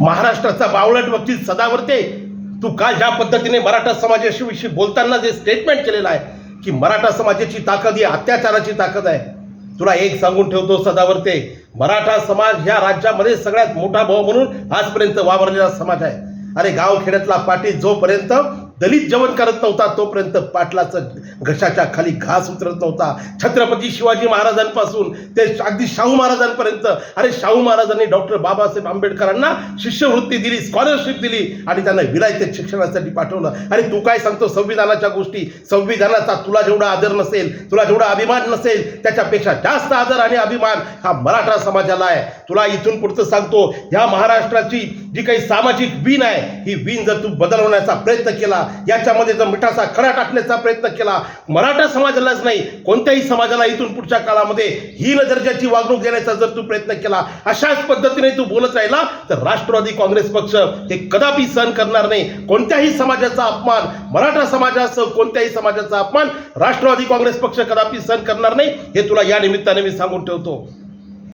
महाराष्ट्राचा बावळट वकील सदावर्ते तू काल ज्या पद्धतीने मराठा समाजाविषयी बोलताना जे स्टेटमेंट केलेलं आहे की मराठा समाजाची ताकद ही अत्याचाराची ताकद आहे. तुला एक सांगून ठेवतो सदावर्ते मराठा समाज ह्या राज्यामध्ये सगळ्यात मोठा भाऊ म्हणून आजपर्यंत वावरलेला समाज आहे. अरे गावखेड्यातला पाटील जोपर्यंत दलित जेवण करत नव्हता तोपर्यंत पाटलाचं घशाच्या खाली घास उतरत नव्हता. छत्रपती शिवाजी महाराजांपासून ते अगदी शाहू महाराजांपर्यंत. अरे शाहू महाराजांनी डॉक्टर बाबासाहेब आंबेडकरांना शिष्यवृत्ती दिली स्कॉलरशिप दिली आणि त्यांना विलायतेत शिक्षणासाठी पाठवलं. आणि तू काय सांगतो? संविधानाच्या गोष्टी. संविधानाचा तुला जेवढा आदर नसेल तुला जेवढा अभिमान नसेल त्याच्यापेक्षा जास्त आदर आणि अभिमान हा मराठा समाजाला आहे. तुला इथून पुढचं सांगतो ह्या महाराष्ट्राची जी काही सामाजिक वीण आहे ही वीण जर तू बदलवण्याचा प्रयत्न केला याच्यामध्ये जर मिठाचा खडा टाकण्याचा प्रयत्न केला मराठा समाजालाच नाही कोणत्याही समाजाला इथून पुढच्या काळामध्ये हीन दर्जाची वागणूक देण्याचा जर तू प्रयत्न केला अशाच पद्धतीने तू बोलत राहिला तर राष्ट्रवादी काँग्रेस पक्ष हे कदापि सहन करणार नाही. कोणत्याही समाजाचा अपमान मराठा समाजासह कोणत्याही समाजाचा अपमान राष्ट्रवादी काँग्रेस पक्ष कदापि सहन करणार नाही हे तुला या निमित्ताने मी सांगून ठेवतो.